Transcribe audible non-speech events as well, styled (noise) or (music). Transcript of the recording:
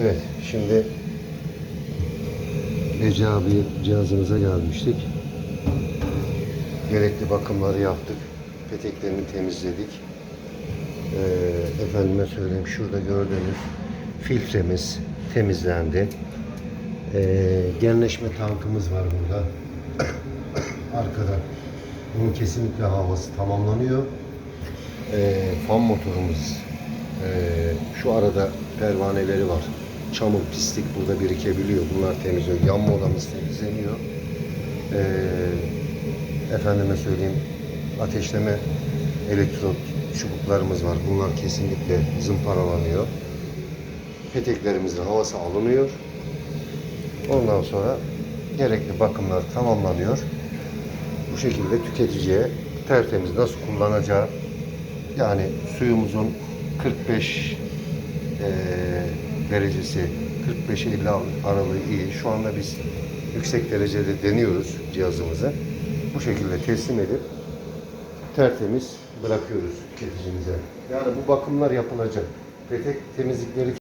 Evet, şimdi Ece abi cihazımıza gelmiştik. Gerekli bakımları yaptık. Peteklerini temizledik. Ee, efendime söyleyeyim şurada gördüğünüz filtremiz temizlendi. Ee, genleşme tankımız var burada. (coughs) Arkada. Bunun kesinlikle havası tamamlanıyor. Ee, fan motorumuz ee, şu arada pervaneleri var. Çamur, pislik burada birikebiliyor. Bunlar temizliyor. Yanma odamız temizleniyor. Ee, efendime söyleyeyim ateşleme elektrot çubuklarımız var. Bunlar kesinlikle zımparalanıyor. Peteklerimizin havası alınıyor. Ondan sonra gerekli bakımlar tamamlanıyor. Bu şekilde tüketiciye tertemiz nasıl kullanacağı yani suyumuzun 45 eee, derecesi 45-50 aralığı iyi. Şu anda biz yüksek derecede deniyoruz cihazımızı. Bu şekilde teslim edip tertemiz bırakıyoruz tüketicimize. Yani bu bakımlar yapılacak. Petek temizlikleri